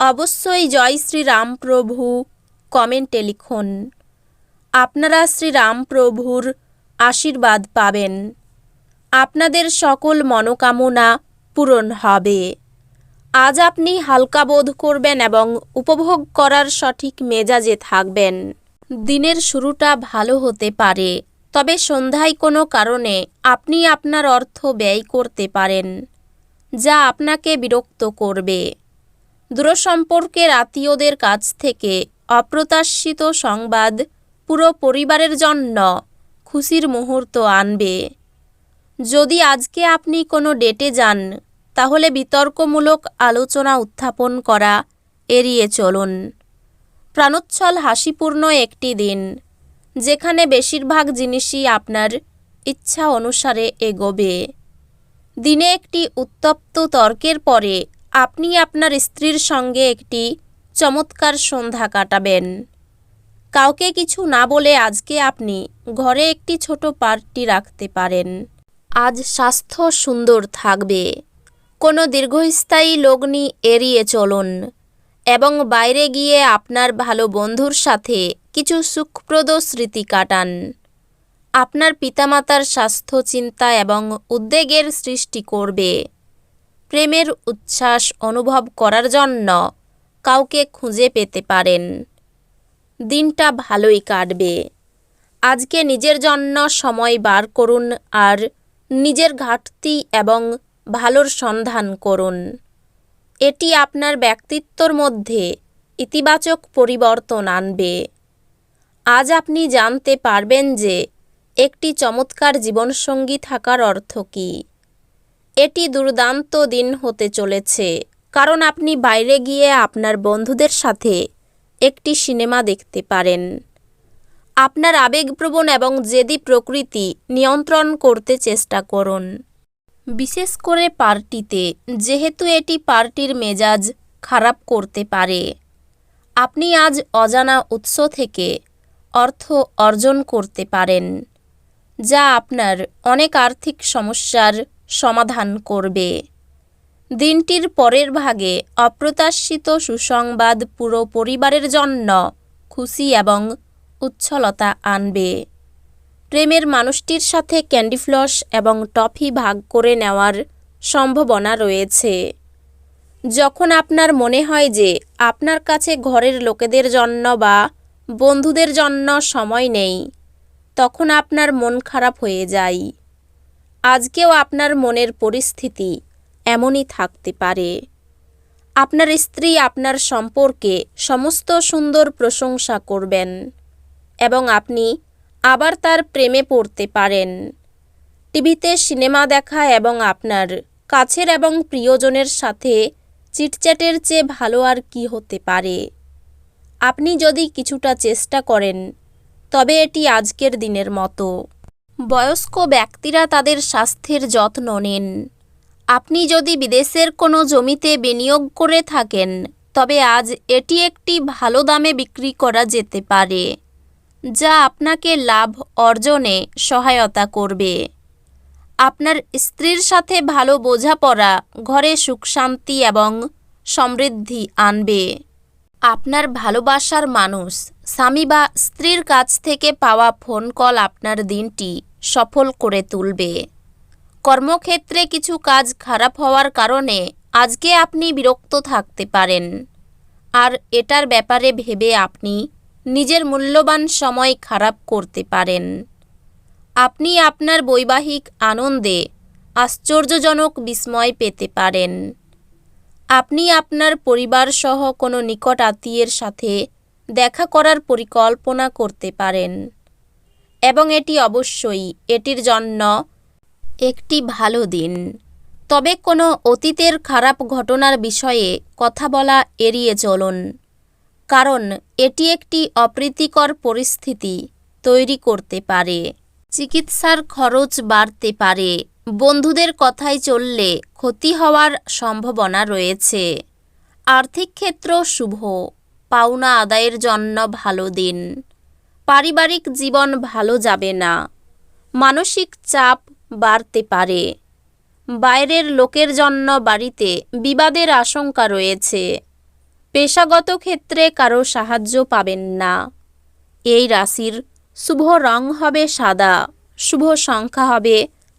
অবশ্যই জয় শ্রীরামপ্রভু। কমেন্টে লিখুন, আপনারা শ্রীরামপ্রভুর আশীর্বাদ পাবেন। আপনাদের সকল মনোকামনা পূরণ হবে। আজ আপনি হালকা বোধ করবেন এবং উপভোগ করার সঠিক মেজাজে থাকবেন। দিনের শুরুটা ভালো হতে পারে, তবে সন্ধ্যায় কোনো কারণে আপনি আপনার অর্থ ব্যয় করতে পারেন, যা আপনাকে বিরক্ত করবে। দূরসম্পর্কের আত্মীয়দের কাছ থেকে অপ্রত্যাশিত সংবাদ পুরো পরিবারের জন্য খুশির মুহূর্ত আনবে। যদি আজকে আপনি কোনো ডেটে যান, তাহলে বিতর্কমূলক আলোচনা উত্থাপন করা এড়িয়ে চলুন। প্রাণোচ্ছল হাসিপূর্ণ একটি দিন, যেখানে বেশিরভাগ জিনিসই আপনার ইচ্ছা অনুসারে এগোবে। দিনে একটি উত্তপ্ত তর্কের পরে আপনি আপনার স্ত্রীর সঙ্গে একটি চমৎকার সন্ধ্যা কাটাবেন। কাউকে কিছু না বলে আজকে আপনি ঘরে একটি ছোট পার্টি রাখতে পারেন। আজ স্বাস্থ্য সুন্দর থাকবে। কোনো দীর্ঘস্থায়ী লগ্নি এড়িয়ে চলুন এবং বাইরে গিয়ে আপনার ভালো বন্ধুর সাথে কিছু সুখপ্রদ স্মৃতি কাটান। আপনার পিতামাতার স্বাস্থ্য চিন্তা এবং উদ্বেগের সৃষ্টি করবে। প্রেমের উচ্ছ্বাস অনুভব করার জন্য কাউকে খুঁজে পেতে পারেন। দিনটা ভালোই কাটবে। আজকে নিজের জন্য সময় বার করুন আর নিজের ঘাটতি এবং ভালোর সন্ধান করুন। এটি আপনার ব্যক্তিত্বর মধ্যে ইতিবাচক পরিবর্তন আনবে। আজ আপনি জানতে পারবেন যে একটি চমৎকার জীবনসঙ্গী থাকার অর্থ কী। এটি দুর্দান্ত দিন হতে চলেছে। কারণ আপনি বাইরে গিয়ে আপনার বন্ধুদের সাথে একটি সিনেমা দেখতে পারেন। আপনার আবেগপ্রবণ এবং জেদি প্রকৃতি নিয়ন্ত্রণ করতে চেষ্টা করুন। বিশেষ করে পার্টিতে, যেহেতু এটি পার্টির মেজাজ খারাপ করতে পারে। আপনি আজ অজানা উৎস থেকে অর্থ অর্জন করতে পারেন, যা আপনার অনেক আর্থিক সমস্যার সমাধান করবে। দিনটির পরের ভাগে অপ্রত্যাশিত সুসংবাদ পুরো পরিবারের জন্য খুশি এবং উচ্ছলতা আনবে। প্রেমের মানুষটির সাথে ক্যান্ডিফ্লস এবং টফি ভাগ করে নেওয়ার সম্ভাবনা রয়েছে। যখন আপনার মনে হয় যে আপনার কাছে ঘরের লোকেদের জন্য বা বন্ধুদের জন্য সময় নেই, তখন আপনার মন খারাপ হয়ে যায়। আজকেও আপনার মনের পরিস্থিতি এমনই থাকতে পারে। আপনার স্ত্রী আপনার সম্পর্কে সমস্ত সুন্দর প্রশংসা করবেন এবং আপনি আবার তার প্রেমে পড়তে পারেন। টিভিতে সিনেমা দেখা এবং আপনার কাছের এবং প্রিয়জনের সাথে চিটচ্যাটের চেয়ে ভালো আর কি হতে পারে। আপনি যদি কিছুটা চেষ্টা করেন, তবে এটি আজকের দিনের মতো। বয়স্ক ব্যক্তিরা তাদের স্বাস্থ্যের যত্ন নিন। আপনি যদি বিদেশের কোনো জমিতে বিনিয়োগ করে থাকেন, তবে আজ এটি একটি ভালো দামে বিক্রি করা যেতে পারে, যা আপনাকে লাভ অর্জনে সহায়তা করবে। আপনার স্ত্রীর সাথে ভালো বোঝাপড়া, ঘরে সুখ শান্তি এবং সমৃদ্ধি আনবে। আপনার ভালোবাসার মানুষ। স্বামী বা স্ত্রীর কাছ থেকে পাওয়া ফোন কল আপনার দিনটি সফল করে তুলবে। কর্মক্ষেত্রে কিছু কাজ খারাপ হওয়ার কারণে আজকে আপনি বিরক্ত থাকতে পারেন। আর এটার ব্যাপারে ভেবে আপনি নিজের মূল্যবান সময় খারাপ করতে পারেন। আপনি আপনার বৈবাহিক আনন্দে আশ্চর্যজনক বিস্ময় পেতে পারেন। আপনি আপনার পরিবার সহ কোনো নিকট আত্মীয়ের সাথে দেখা করার পরিকল্পনা করতে পারেন। এবং এটি অবশ্যই এটির জন্য একটি ভালো দিন। তবে কোনো অতীতের খারাপ ঘটনার বিষয়ে কথা বলা এড়িয়ে চলুন। কারণ এটি একটি অপ্রীতিকর পরিস্থিতি তৈরি করতে পারে। চিকিৎসার খরচ বাড়তে পারে। বন্ধুদের কথায় চললে ক্ষতি হওয়ার সম্ভাবনা রয়েছে। আর্থিক ক্ষেত্র শুভ। পাওনা আদায়ের জন্য ভালো দিন। পারিবারিক জীবন ভালো যাবে না। মানসিক চাপ বাড়তে পারে। বাইরের লোকের জন্য বাড়িতে বিবাদের আশঙ্কা রয়েছে। পেশাগত ক্ষেত্রে কারও সাহায্য পাবেন না। এই রাশির শুভ রং হবে সাদা, শুভ সংখ্যা হবে